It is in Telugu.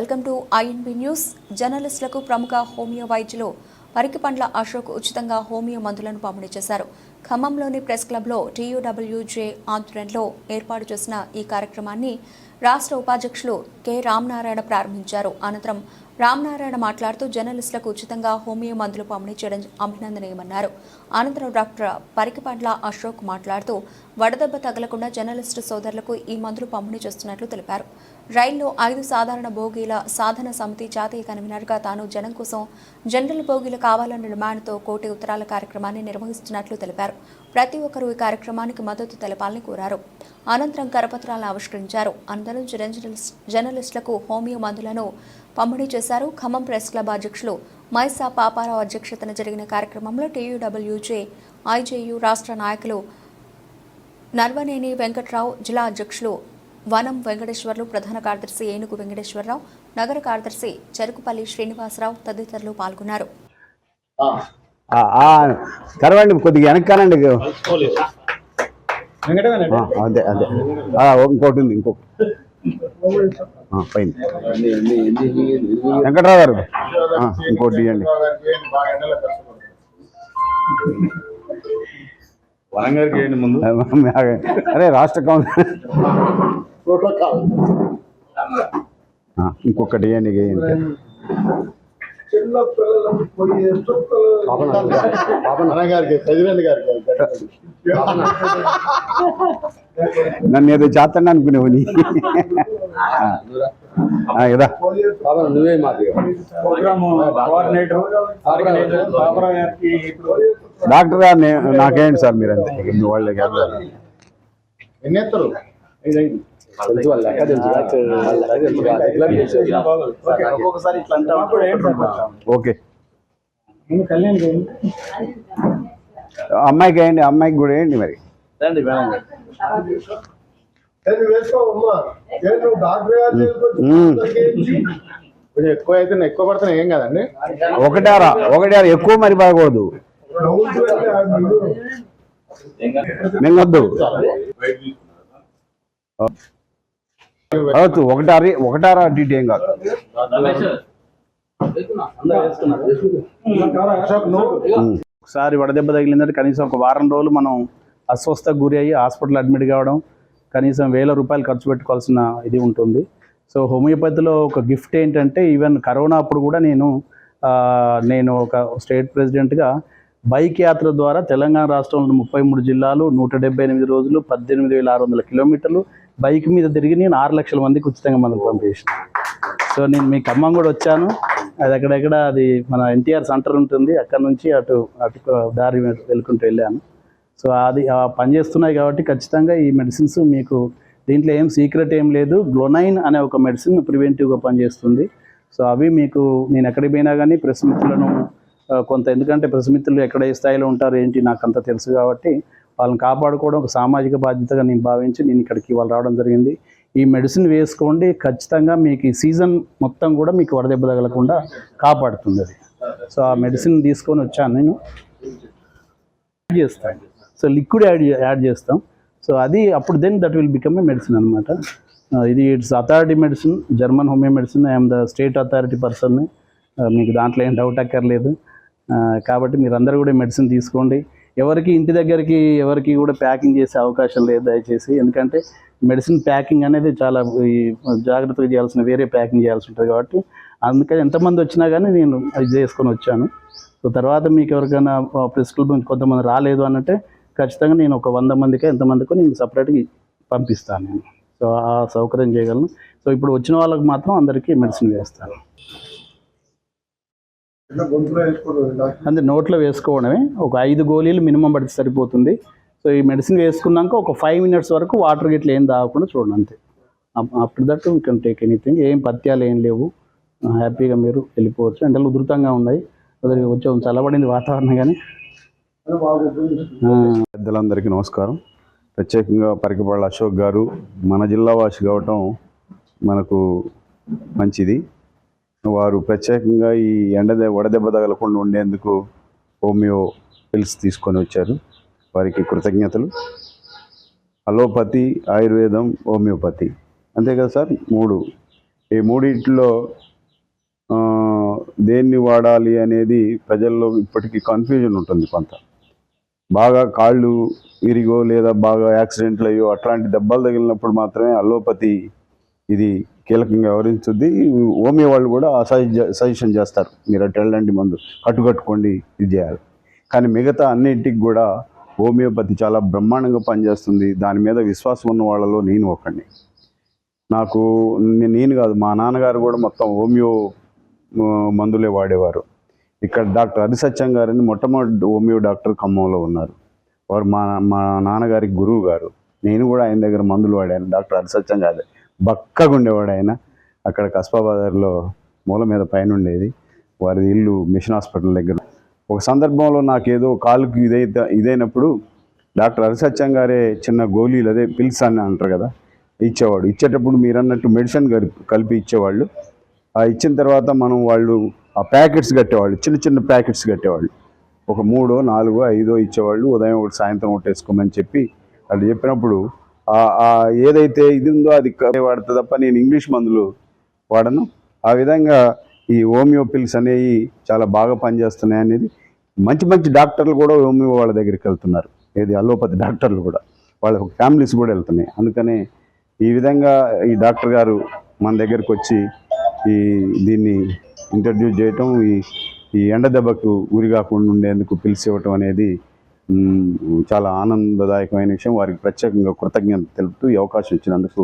Welcome to INB news. జర్నలిస్టులకు ప్రముఖ హోమియో వైద్యులు పరికిపండ్ల అశోక్ ఉచితంగా హోమియో మందులను పంపిణీ చేశారు. ఖమ్మంలోని ప్రెస్ క్లబ్లో టీయూడబ్ల్యూజే ఆధ్వర్యంలో ఏర్పాటు చేసిన ఈ కార్యక్రమాన్ని రాష్ట్ర ఉపాధ్యక్షులు కె. రామనారాయణ ప్రారంభించారు. అనంతరం రామనారాయణ మాట్లాడుతూ జర్నలిస్టులకు ఉచితంగా హోమియో మందులు పంపిణీ చేయడం అభినందనీయమన్నారు. అనంతరం డాక్టర్ పరికిపండ్ల అశోక్ మాట్లాడుతూ వడదెబ్బ తగలకుండా జర్నలిస్టు సోదరులకు ఈ మందులు పంపిణీ చేస్తున్నట్లు తెలిపారు. రైల్లో ఐదు సాధారణ బోగీల సాధన సమితి జాతీయ కన్వీనర్గా తాను జనం కోసం జనరల్ బోగీలు కావాలన్న డిమాండ్తో కోటి ఉత్తరాల కార్యక్రమాన్ని నిర్వహిస్తున్నట్లు తెలిపారు. ప్రతి ఒక్కరూ ఈ కార్యక్రమానికి మద్దతు తెలపాలని కోరారు. అనంతరం కరపత్రాలను ఆవిష్కరించారు. అందరం జర్నలిస్టులకు హోమియో మందులను పంపిణీ చేశారు. ఖమ్మం ప్రెస్ క్లబ్ అధ్యక్షులు మైసా పాపారావు అధ్యక్షతన జరిగిన కార్యక్రమంలో టీయూడబ్ల్యూజే ఐజేయు రాష్ట్ర నాయకులు నర్వనేని వెంకట్రావు జిల్లా అధ్యక్షులు వనం వెంకటేశ్వర్లు ప్రధాన కార్యదర్శి ఏనుగు వెంకటేశ్వరరావు నగర కార్యదర్శి చెరుకుపల్లి శ్రీనివాసరావు తదితరులు పాల్గొన్నారు. ఆ, ఆ, తెరవండి కొద్దిగా వెనక్కానండి అదే అదే. ఆ, ఇంకోటి ఉంది ఇంకో. ఆ, పైన వెంకట్రావు గారు. ఇంకోటి ఇవ్వండి అరే రాష్ట్ర కౌన్సిల్. ఆ, ఇంకొకటి ఇవ్వండి ఇవ్వండి చిన్న పిల్లలకు పోయే చుక్కలు గారికి గారికి నన్ను ఏదో చేస్తాను అనుకునేవని ఇదా నువ్వే డాక్టర్ గారు నాకేంటి సార్ మీరు అంతే ఇక మీ వాళ్ళకి వెళ్తారు. ఓకే. అమ్మాయికి వేయండి అమ్మాయికి కూడా వేయండి మరి? ఎక్కువ అయితే ఎక్కువ పడుతున్నాయి ఏం కదండి. ఒకటారా ఒకటారా ఎక్కువ మరి బాగోదు మింగొద్దు అవచ్చు ఒకటారి ఒకటారా అటు ఇటు ఏం కాదు. ఒకసారి వడదెబ్బ తగిలిందంటే కనీసం ఒక వారం రోజులు మనం అస్వస్థకు గురి అయ్యి హాస్పిటల్ అడ్మిట్ కావడం కనీసం వేల రూపాయలు ఖర్చు పెట్టుకోవాల్సిన ఇది ఉంటుంది. సో హోమియోపతిలో ఒక గిఫ్ట్ ఏంటంటే ఈవెన్ కరోనా అప్పుడు కూడా నేను ఆ, నేను ఒక స్టేట్ ప్రెసిడెంట్గా బైక్ యాత్ర ద్వారా తెలంగాణ రాష్ట్రంలో ముప్పై మూడు జిల్లాలు నూట డెబ్బై ఎనిమిది రోజులు పద్దెనిమిది వేల ఆరు వందల కిలోమీటర్లు బైక్ మీద తిరిగి నేను ఆరు లక్షల మందికి ఉచితంగా మందులు పంపించాను. సో నేను మీ ఖమ్మం కూడా వచ్చాను. అది అక్కడెక్కడ అది మన ఎన్టీఆర్ సెంటర్ ఉంటుంది. అక్కడ నుంచి అటు అటు దారి వెళ్ళుకుంటూ వెళ్ళాను. సో అది పనిచేస్తున్నాయి పని చేస్తున్నాయి కాబట్టి ఖచ్చితంగా ఈ మెడిసిన్స్ మీకు దీంట్లో ఏం సీక్రెట్ ఏం లేదు. గ్లోనైన్ అనే ఒక మెడిసిన్ ప్రివెంటివ్గా పనిచేస్తుంది. సో అవి మీకు నేను ఎక్కడికి పోయినా కానీ ప్రెస్ మిత్రులను కొంత ఎందుకంటే ప్రెస్ మిత్రులు ఎక్కడ ఏ స్థాయిలో ఉంటారు ఏంటి నాకు అంత తెలుసు కాబట్టి వాళ్ళని కాపాడుకోవడం ఒక సామాజిక బాధ్యతగా నేను భావించి నేను ఇక్కడికి వాళ్ళు రావడం జరిగింది. ఈ మెడిసిన్ వేసుకోండి ఖచ్చితంగా మీకు ఈ సీజన్ మొత్తం కూడా మీకు వడదెబ్బ తగలకుండా కాపాడుతుంది అది. సో ఆ మెడిసిన్ తీసుకొని వచ్చాను నేను. యాడ్ చేస్తాను సో లిక్విడ్ యాడ్ యాడ్ చేస్తాం. సో అది అప్పుడు then that will become a medicine అనమాట ఇది it's authority medicine German homeo medicine I'm the state authority person మీకు దాంట్లో ఏం డౌట్ అక్కర్లేదు. కాబట్టి మీరు అందరూ కూడా మెడిసిన్ తీసుకోండి. ఎవరికి ఇంటి దగ్గరికి ఎవరికి కూడా ప్యాకింగ్ చేసే అవకాశం లేదు దయచేసి. ఎందుకంటే మెడిసిన్ ప్యాకింగ్ అనేది చాలా ఈ జాగ్రత్తగా చేయాల్సిన వేరే ప్యాకింగ్ చేయాల్సి ఉంటుంది కాబట్టి అందుకని ఎంతమంది వచ్చినా కానీ నేను అది చేసుకొని వచ్చాను. సో తర్వాత మీకు ఎవరికైనా ప్రెస్ కొంతమంది రాలేదు అనంటే ఖచ్చితంగా నేను ఒక వంద మందికి ఎంతమందికో నేను సపరేట్గా పంపిస్తాను నేను. సో ఆ సౌకర్యం చేయగలను. సో ఇప్పుడు వచ్చిన వాళ్ళకి మాత్రం అందరికీ మెడిసిన్ వేస్తాను. అంటే నోట్లో వేసుకోవడమే. ఒక ఐదు గోళీలు మినిమం పడితే సరిపోతుంది. సో ఈ మెడిసిన్ వేసుకున్నాక ఒక ఫైవ్ మినిట్స్ వరకు వాటర్ గిట్ల ఏం తాగకుండా చూడండి అంతే. అప్పుడు that you can take anything ఏం పత్యాలు ఏం లేవు. హ్యాపీగా మీరు వెళ్ళిపోవచ్చు. ఎండలు ఉధృతంగా ఉన్నాయి. కొంచెం చల్లబడింది వాతావరణం కానీ. పెద్దలందరికీ నమస్కారం. ప్రత్యేకంగా పరికపాళ్ళ అశోక్ గారు మన జిల్లా వాసి కావటం మనకు మంచిది. వారు ప్రత్యేకంగా ఈ ఎండదె వడదెబ్బ తగలకుండా ఉండేందుకు హోమియో పిల్స్ తీసుకొని వచ్చారు. వారికి కృతజ్ఞతలు. అలోపతి ఆయుర్వేదం హోమియోపతి. అంతే కదా సార్? మూడు. ఈ మూడింటిలో దేన్ని వాడాలి అనేది ప్రజల్లో ఇప్పటికీ కన్ఫ్యూజన్ ఉంటుంది కొంత. బాగా కాళ్ళు విరిగో లేదా బాగా యాక్సిడెంట్లు అయ్యో అట్లాంటి దెబ్బలు తగిలినప్పుడు మాత్రమే అలోపతి ఇది కీలకంగా వ్యవహరించుద్ది. హోమియో వాళ్ళు కూడా సజెషన్ చేస్తారు. మీరు అటు వెళ్ళండి మందు కట్టుకట్టుకోండి ఇది చేయాలి. కానీ మిగతా అన్నింటికి కూడా హోమియోపతి చాలా బ్రహ్మాండంగా పనిచేస్తుంది. దాని మీద విశ్వాసం ఉన్న వాళ్ళలో నేను ఒకడిని నాకు నేను కాదు మా నాన్నగారు కూడా మొత్తం హోమియో మందులే వాడేవారు. ఇక్కడ డాక్టర్ హరిసత్యం గారని మొట్టమొదటి హోమియో డాక్టర్ ఖమ్మంలో ఉన్నారు. వారు మా మా నాన్నగారి గురువు గారు. నేను కూడా ఆయన దగ్గర మందులు వాడాను. డాక్టర్ హరిసత్యం గారు. బక్కగా ఉండేవాడు ఆయన అక్కడ కస్బా బజార్లో మూల మీద పైన ఉండేది వారి ఇల్లు మిషన్ హాస్పిటల్ దగ్గర. ఒక సందర్భంలో నాకు ఏదో కాలుకి ఇదైతే ఇదైనప్పుడు డాక్టర్ హరిసత్యం గారే చిన్న గోళీలు అదే పిల్స్ అని అంటారు కదా ఇచ్చేవాడు. ఇచ్చేటప్పుడు మీరు అన్నట్టు మెడిసిన్ కలిపి కలిపి ఇచ్చేవాళ్ళు. ఆ ఇచ్చిన తర్వాత మనం వాళ్ళు ఆ ప్యాకెట్స్ కట్టేవాళ్ళు చిన్న చిన్న ప్యాకెట్స్ కట్టేవాళ్ళు. ఒక మూడో నాలుగో ఐదో ఇచ్చేవాళ్ళు. ఉదయం ఒకటి సాయంత్రం ఒకటి వేసుకోమని చెప్పి వాళ్ళు చెప్పినప్పుడు ఏదైతే ఇది ఉందో అది క- వాడుతుంది తప్ప నేను ఇంగ్లీష్ మందులు వాడను. ఆ విధంగా ఈ హోమియో పిల్స్ అనేవి చాలా బాగా పనిచేస్తున్నాయి అనేది మంచి మంచి డాక్టర్లు కూడా హోమియో వాళ్ళ దగ్గరికి వెళ్తున్నారు. ఏది అలోపతి డాక్టర్లు కూడా. వాళ్ళ ఫ్యామిలీస్ కూడా వెళ్తున్నాయి. అందుకనే ఈ విధంగా ఈ డాక్టర్ గారు మన దగ్గరకు వచ్చి ఈ దీన్ని ఇంట్రడ్యూస్ చేయటం ఈ ఈ ఎండ దెబ్బకు గురి కాకుండా ఉండేందుకు పిలిచి ఇవ్వటం అనేది చాలా ఆనందదాయకమైన విషయం. వారికి ప్రత్యేకంగా కృతజ్ఞత తెలుపుతూ ఈ అవకాశం ఇచ్చినందుకు